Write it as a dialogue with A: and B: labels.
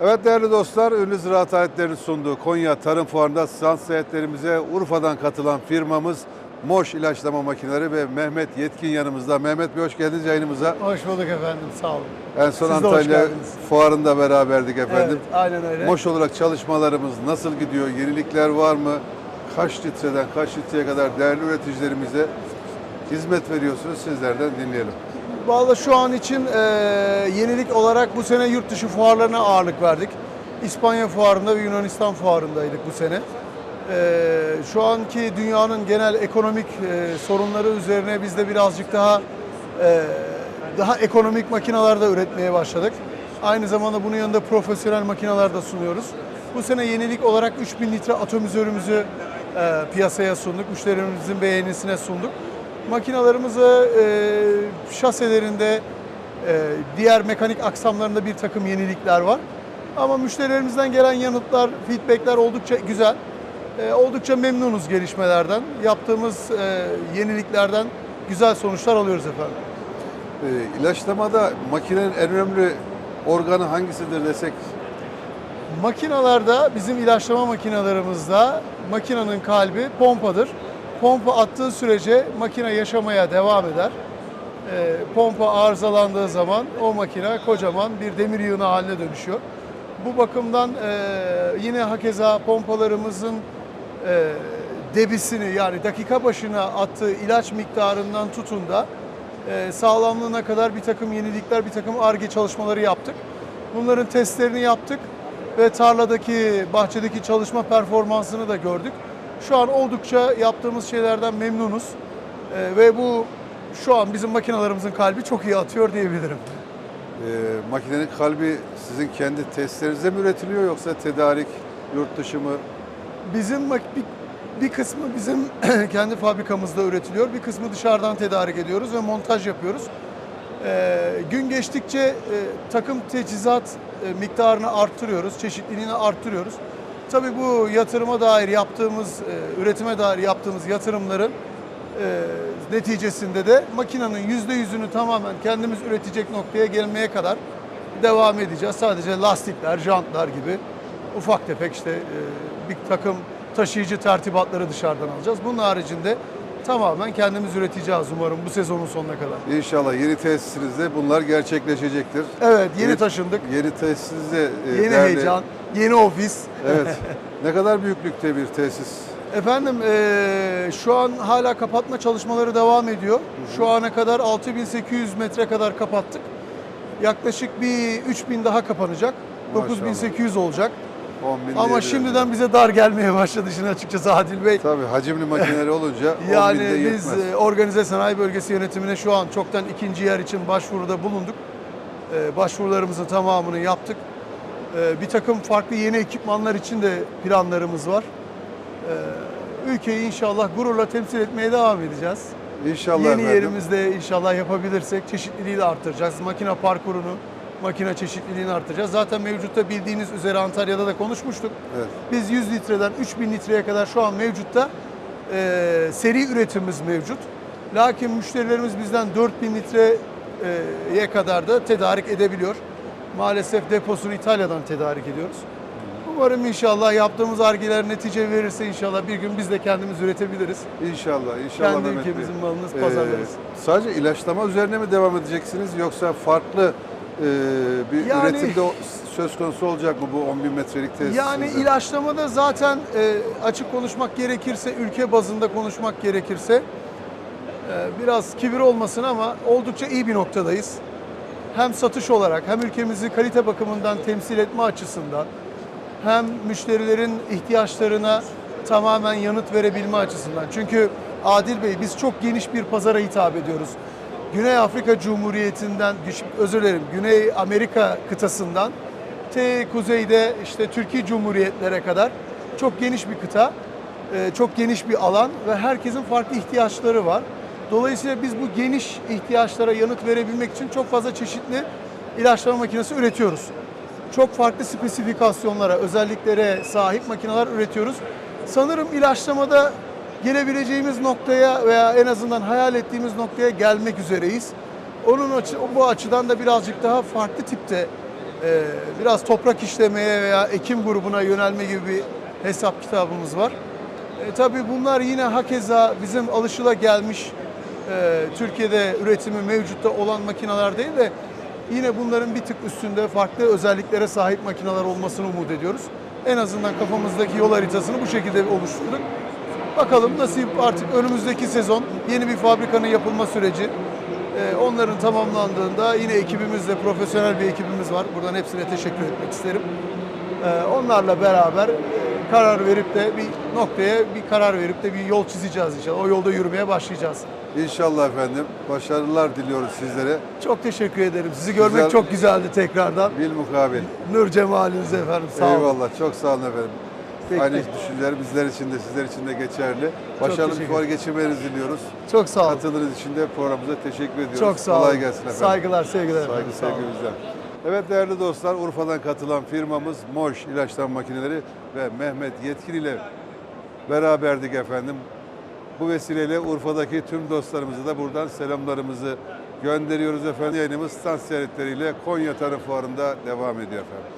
A: Evet değerli dostlar, ünlü ziraat aletlerinin sunduğu Konya Tarım Fuarı'nda stand seyahatlerimize Urfa'dan katılan firmamız Moş İlaçlama Makineleri ve Mehmet Yetkin yanımızda. Mehmet Bey hoş geldiniz yayınımıza.
B: Hoş bulduk efendim, sağ olun.
A: En son
B: Siz de hoş
A: Antalya
B: geldiniz.
A: Fuarı'nda beraberdik efendim.
B: Evet, aynen öyle.
A: Moş olarak çalışmalarımız nasıl gidiyor? Yenilikler var mı? Kaç litreden kaç litreye kadar değerli üreticilerimize hizmet veriyorsunuz? Sizlerden dinleyelim.
B: Vallahi şu an için e, yenilik olarak bu sene yurt dışı fuarlarına ağırlık verdik. İspanya fuarında ve Yunanistan fuarındaydık bu sene. E, şu anki dünyanın genel ekonomik e, sorunları üzerine biz de birazcık daha e, daha ekonomik makineler de üretmeye başladık. Aynı zamanda bunun yanında profesyonel makineler de sunuyoruz. Bu sene yenilik olarak 3000 litre atomizörümüzü e, piyasaya sunduk. Müşterimizin beğenisine sunduk. Makinalarımızı e, şaselerinde, e, diğer mekanik aksamlarında bir takım yenilikler var. Ama müşterilerimizden gelen yanıtlar, feedbackler oldukça güzel. E, oldukça memnunuz gelişmelerden. Yaptığımız e, yeniliklerden güzel sonuçlar alıyoruz efendim.
A: Ee, ilaçlamada makinenin en önemli organı hangisidir desek
B: Makinalarda bizim ilaçlama makinalarımızda makinenin kalbi pompadır. Pompa attığı sürece makine yaşamaya devam eder. Ee, pompa arızalandığı zaman o makine kocaman bir demir yığını haline dönüşüyor. Bu bakımdan e, yine hakeza pompalarımızın e, debisini yani dakika başına attığı ilaç miktarından tutun da e, sağlamlığına kadar bir takım yenilikler, bir takım ARGE çalışmaları yaptık. Bunların testlerini yaptık ve tarladaki, bahçedeki çalışma performansını da gördük. Şu an oldukça yaptığımız şeylerden memnunuz E, ve bu şu an bizim makinalarımızın kalbi çok iyi atıyor diyebilirim.
A: e, makinenin kalbi sizin kendi testlerinizde mi üretiliyor yoksa tedarik yurt dışı mı?
B: Bizim bir, bir kısmı bizim kendi fabrikamızda üretiliyor, bir kısmı dışarıdan tedarik ediyoruz ve montaj yapıyoruz. Ee, gün geçtikçe e, takım teçhizat e, miktarını arttırıyoruz, çeşitliliğini arttırıyoruz. Tabii bu yatırıma dair yaptığımız, e, üretime dair yaptığımız yatırımların e, neticesinde de makinenin yüzde yüzünü tamamen kendimiz üretecek noktaya gelmeye kadar devam edeceğiz. Sadece lastikler, jantlar gibi ufak tefek işte e, bir takım taşıyıcı tertibatları dışarıdan alacağız. Bunun haricinde tamamen kendimiz üreteceğiz umarım bu sezonun sonuna kadar.
A: İnşallah yeni tesisinizde bunlar gerçekleşecektir.
B: Evet yeni taşındık.
A: Yeni tesisinizde e,
B: Yeni
A: değerli-
B: heyecan, yeni ofis.
A: Evet. ne kadar büyüklükte bir tesis?
B: Efendim eee, şu an hala kapatma çalışmaları devam ediyor. Şu ana kadar 6800 metre kadar kapattık. Yaklaşık bir 3000 daha kapanacak.
A: Maşallah.
B: 9800 olacak.
A: 10 bin
B: Ama şimdiden bize dar gelmeye başladı işin açıkçası Adil Bey.
A: Tabii hacimli makineleri olunca 10
B: Yani
A: binde
B: biz
A: yetmez.
B: e, organize sanayi bölgesi yönetimine şu an çoktan ikinci yer için başvuruda bulunduk. E, Başvurularımızın tamamını yaptık. E, Bir takım farklı yeni ekipmanlar için de planlarımız var. E, Ülkeyi inşallah gururla temsil etmeye devam edeceğiz.
A: İnşallah
B: Yeni
A: efendim.
B: yerimizde inşallah yapabilirsek çeşitliliği de arttıracağız. Makine parkurunu, makine çeşitliliğini arttıracağız. Zaten mevcutta bildiğiniz üzere Antalya'da da konuşmuştuk.
A: Evet.
B: Biz 100 litreden 3000 litreye kadar şu an mevcutta e, seri üretimimiz mevcut. Lakin müşterilerimiz bizden 4000 litreye kadar da tedarik edebiliyor. Maalesef deposunu İtalya'dan tedarik ediyoruz. Umarım inşallah yaptığımız argeler netice verirse inşallah bir gün biz de kendimiz üretebiliriz.
A: İnşallah, inşallah
B: Kendi
A: Mehmet Bey.
B: ülkemizin
A: Ee,
B: pazarlarız.
A: sadece ilaçlama üzerine mi devam edeceksiniz yoksa farklı e, bir
B: Yani-
A: üretimde söz konusu olacak mı bu 10 bin metrelik tesisinizde?
B: Yani ilaçlamada zaten e, açık konuşmak gerekirse, ülke bazında konuşmak gerekirse e, biraz kibir olmasın ama oldukça iyi bir noktadayız. Hem satış olarak hem ülkemizi kalite bakımından temsil etme açısından hem müşterilerin ihtiyaçlarına tamamen yanıt verebilme açısından. Çünkü Adil Bey biz çok geniş bir pazara hitap ediyoruz. Güney Afrika Cumhuriyeti'nden, özür dilerim, Güney Amerika kıtasından te kuzeyde işte Türkiye Cumhuriyetlere kadar çok geniş bir kıta, e, çok geniş bir alan ve herkesin farklı ihtiyaçları var. Dolayısıyla biz bu geniş ihtiyaçlara yanıt verebilmek için çok fazla çeşitli ilaçlama makinesi üretiyoruz. Çok farklı spesifikasyonlara, özelliklere sahip makineler üretiyoruz. Sanırım ilaçlamada gelebileceğimiz noktaya veya en azından hayal ettiğimiz noktaya gelmek üzereyiz. Onun açı, bu açıdan da birazcık daha farklı tipte e, biraz toprak işlemeye veya ekim grubuna yönelme gibi bir hesap kitabımız var. E, tabii bunlar yine hakeza bizim alışılagelmiş e, Türkiye'de üretimi mevcutta olan makineler değil de yine bunların bir tık üstünde farklı özelliklere sahip makineler olmasını umut ediyoruz. En azından kafamızdaki yol haritasını bu şekilde oluşturduk. Bakalım nasip artık önümüzdeki sezon yeni bir fabrikanın yapılma süreci. e, onların tamamlandığında yine ekibimizle profesyonel bir ekibimiz var. Buradan hepsine teşekkür etmek isterim. E, onlarla beraber e, karar verip de bir noktaya bir karar verip de bir yol çizeceğiz inşallah. O yolda yürümeye başlayacağız.
A: İnşallah efendim. Başarılar diliyoruz sizlere.
B: Çok teşekkür ederim. Sizi görmek
A: Güzel.
B: çok güzeldi tekrardan.
A: Bil mukabil.
B: Nur cemalinize efendim. Sağ olun.
A: Eyvallah. Çok sağ olun efendim.
B: Peki.
A: Aynı düşünceler bizler için de sizler için de geçerli. Başarılı bir fuar geçirmenizi diliyoruz.
B: Çok sağ olun.
A: Katıldığınız için de programımıza teşekkür ediyoruz.
B: Çok sağ olun.
A: Kolay gelsin efendim.
B: Saygılar, sevgiler
A: Saygı
B: efendim. Olun.
A: sevgimizden. Evet değerli dostlar Urfa'dan katılan firmamız Moş İlaçlama Makineleri ve Mehmet Yetkin ile beraberdik efendim. Bu vesileyle Urfa'daki tüm dostlarımıza da buradan selamlarımızı gönderiyoruz efendim. Yayınımız stand ziyaretleriyle Konya Tarım Fuarı'nda devam ediyor efendim.